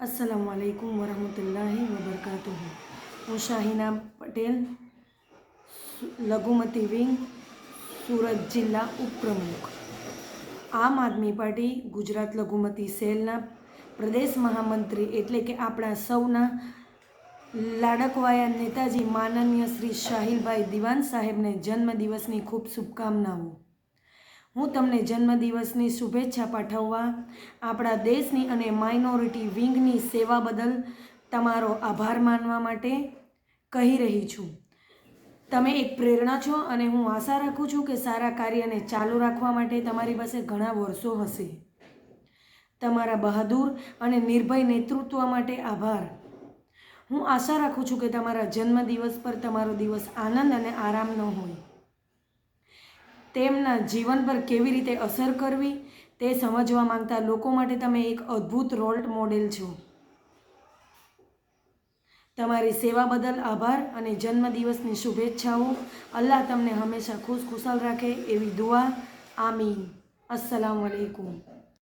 અસલામ વાલેકુમ વરહમતુલ્લાહી વબરકાતુહુ હું શાહીના પટેલ, લઘુમતી વિંગ, સુરત જિલ્લા ઉપપ્રમુખ. આમ આદમી પાર્ટી ગુજરાત લઘુમતી સેલના પ્રદેશ મહામંત્રી એટલે કે આપણા સૌના લાડકવાયા નેતાજી માનનીય શ્રી શાહિલભાઈ દિવાન સાહેબને જન્મદિવસની ખૂબ શુભકામનાઓ. હું તમને જન્મદિવસની શુભેચ્છા પાઠવવા, આપણા દેશની અને માઇનોરિટી વિંગની સેવા બદલ તમારો આભાર માનવા માટે કહી રહી છું. તમે એક પ્રેરણા છો અને હું આશા રાખું છું કે સારા કાર્યને ચાલુ રાખવા માટે તમારી પાસે ઘણા વર્ષો હશે. તમારા બહાદુર અને નિર્ભય નેતૃત્વ માટે આભાર. હું આશા રાખું છું કે તમારા જન્મદિવસ પર તમારો દિવસ આનંદ અને આરામનો હોય. તેમના જીવન પર કેવી રીતે અસર કરવી તે સમજવા માંગતા લોકો માટે તમે એક અદ્ભુત રોલ મોડેલ છો. તમારી સેવા બદલ આભાર અને જન્મદિવસની શુભેચ્છાઓ. અલ્લાહ તમને હંમેશા ખુશ ખુશાલ રાખે એવી દુઆ. આમીન. અસલામ વાલેકુમ